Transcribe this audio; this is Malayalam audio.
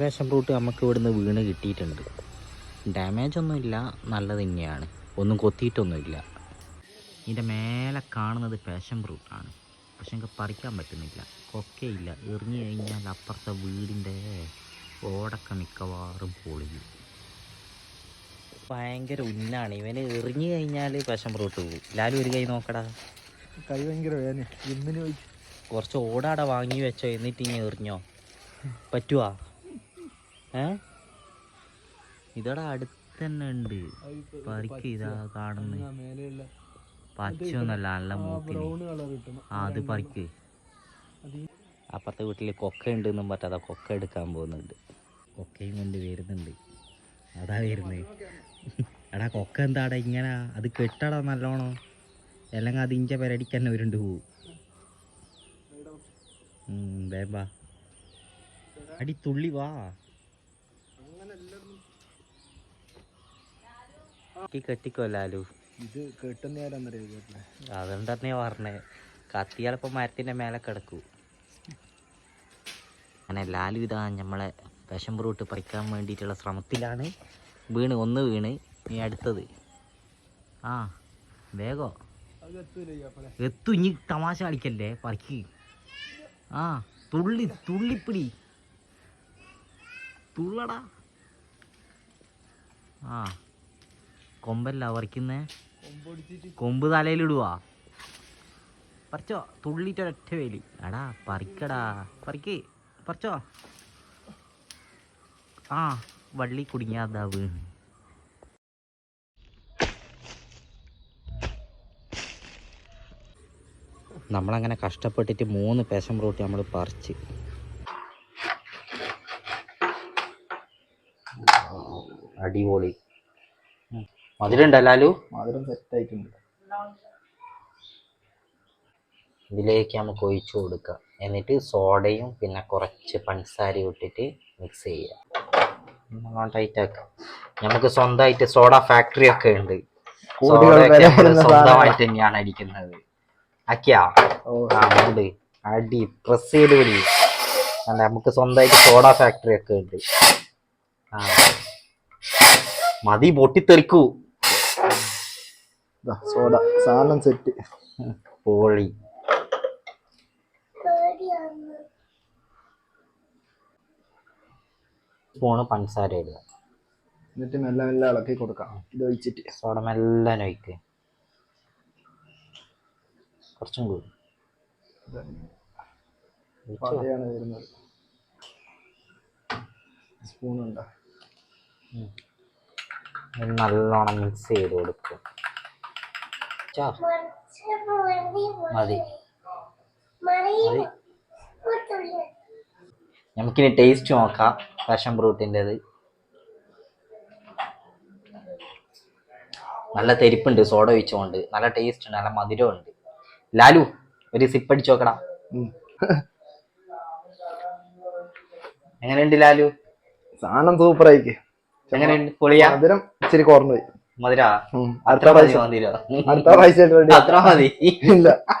പാഷൻ ഫ്രൂട്ട് നമുക്ക് ഇവിടുന്ന് വീണ് കിട്ടിയിട്ടുണ്ട്. ഡാമേജ് ഒന്നുമില്ല നല്ലത് തന്നെയാണ്. ഒന്നും കൊത്തിയിട്ടൊന്നുമില്ല. ഇതിന്റെ മേലെ കാണുന്നത് പാഷൻ ഫ്രൂട്ടാണ് പക്ഷെ എനിക്ക് പറിക്കാൻ പറ്റുന്നില്ല. കൊക്കയില്ല എറിഞ്ഞു കഴിഞ്ഞാൽ അപ്പുറത്തെ വീടിന്റെ ഓടൊക്കെ മിക്കവാറും പൊളിയും. ഭയങ്കര ഉന്നാണ്. ഇവന് എറിഞ്ഞു കഴിഞ്ഞാൽ പാഷൻ ഫ്രൂട്ട് പോകും എല്ലാവരും ഒരു കൈ നോക്കടാ. കൈ ഭയങ്കര വേദന കുറച്ച് ഓടാടെ വാങ്ങി വെച്ചോ. എന്നിട്ട് ഇനി എറിഞ്ഞോ? പറ്റുവാ? ഏ? ഇതടാ അടുത്ത് തന്നെ ഉണ്ട്. പറിക്ക് ഇതാ കാണുന്നത് പച്ചയൊന്നല്ല നല്ല ആ അത് പറിക്ക്. അപ്പുറത്തെ വീട്ടിൽ കൊക്ക ഉണ്ട് എന്നും പറ്റാതെ കൊക്ക എടുക്കാൻ പോകുന്നുണ്ട്. കൊക്കയും കൊണ്ട് വരുന്നുണ്ട്. അതാ വരുന്നത് എടാ കൊക്ക എന്താടാ ഇങ്ങനെ? അത് കെട്ടടാ നല്ലോണം. അല്ലെങ്കിൽ അത് ഇഞ്ച പെരടിക്ക് തന്നെ വരുന്നുണ്ട് പോവും വേമ്പാ അടി തുള്ളി വാ. ഈ കെട്ടിക്കൊല്ലാലോ ലാലു. ഇത് കെട്ടുന്ന ആരാന്നറിയോ കേട്ടില്ലേ അതുകൊണ്ട് തന്നെ പറഞ്ഞേ? കത്തിയാലിപ്പോ മരത്തിന്റെ മേലെ കിടക്കൂ. അങ്ങനെ ലാലു ഇതാ നമ്മളെ വിഷം പുറത്ത് പറിക്കാൻ വേണ്ടിയിട്ടുള്ള ശ്രമത്തിലാണ് വീണ് ഒന്ന് വീണ് നീ അടുത്തത്. ആ വേഗോ. എത്തു ഇനി തമാശ കളിക്കല്ലേ പറിക്ക്. ആ തുള്ളി തുള്ളിപ്പിടി. തുള്ളടാ. ആ. കൊമ്പല്ല പറിക്കുന്നേ? കൊമ്പ് തലയിലിടുവാ. പറിച്ചോ തുള്ളിട്ടൊരൊറ്റ വേലി. എടാ പറിക്കടാ. പറിക്ക് പറിച്ചോ. ആ വള്ളി കുടുങ്ങിയാതാ വീണ് നമ്മളങ്ങനെ കഷ്ടപ്പെട്ടിട്ട് മൂന്ന് പേശം റൂട്ടി നമ്മൾ പറിച്ച്. അടിപൊളി. മധുരണ്ടല്ലാലു മധുരം സെറ്റ് ആയിട്ടുണ്ട്. ഇതിലേക്ക് നമുക്ക് ഒഴിച്ചു കൊടുക്കുക എന്നിട്ട് സോഡയും പിന്നെ കുറച്ച് പഞ്ചസാരയും ഇട്ടിട്ട് മിക്സ് ചെയ്യുക നല്ലോണം ടൈറ്റ് ആക്കുക നമുക്ക് സ്വന്തമായിട്ട് സോഡ ഫാക്ടറി ഒക്കെ ഉണ്ട്. സോഡയൊക്കെ സ്വന്തമായിട്ട് തന്നെയാണ് അടിക്കുന്നത്. ആക്കിയാ? ഉണ്ട്. അടി പ്രസ് ചെയ്ത് പിടി. അല്ല നമുക്ക് സ്വന്തമായിട്ട് സോഡ ഫാക്ടറി ഒക്കെ ഉണ്ട്. ആ. മതി പൊട്ടിത്തെറിക്കൂ. സോഡ. സാധനം സെറ്റ് പോളി. സ്പൂണ് പഞ്ചസാര ഇടുക. എന്നിട്ട് മെല്ലെ മെല്ലെ ഇളക്കി കൊടുക്കാം. ഇത് ഒഴിച്ചിട്ട്. സോഡ മെല്ലെ ഒഴിക്ക്. കുറച്ചും കൂടി. വരുന്നത്. സ്പൂൺ ഉണ്ടോ. നല്ലോണം മിക്സ് ചെയ്ത് കൊടുക്കുക ചാ. മതി. നമുക്കിനി ടേസ്റ്റ് നോക്കാം പാഷൻ ഫ്രൂട്ടിന്റെത് നല്ല തെരിപ്പുണ്ട് സോഡ ഒഴിച്ചുകൊണ്ട്. നല്ല ടേസ്റ്റ് ഉണ്ട് നല്ല മധുരമുണ്ട് ലാലു ഒരു സിപ്പ് അടിച്ചു നോക്കടാ. എങ്ങനെയുണ്ട് ലാലു? സാധനം സൂപ്പർ ആയിക്ക് എങ്ങനെയുണ്ട്? പൊളിയാ? മധുരം ഇച്ചിരി കുറഞ്ഞു പോയി മധുര അടുത്ത മതി പ്രാവശ്യം മതി. ഇല്ല.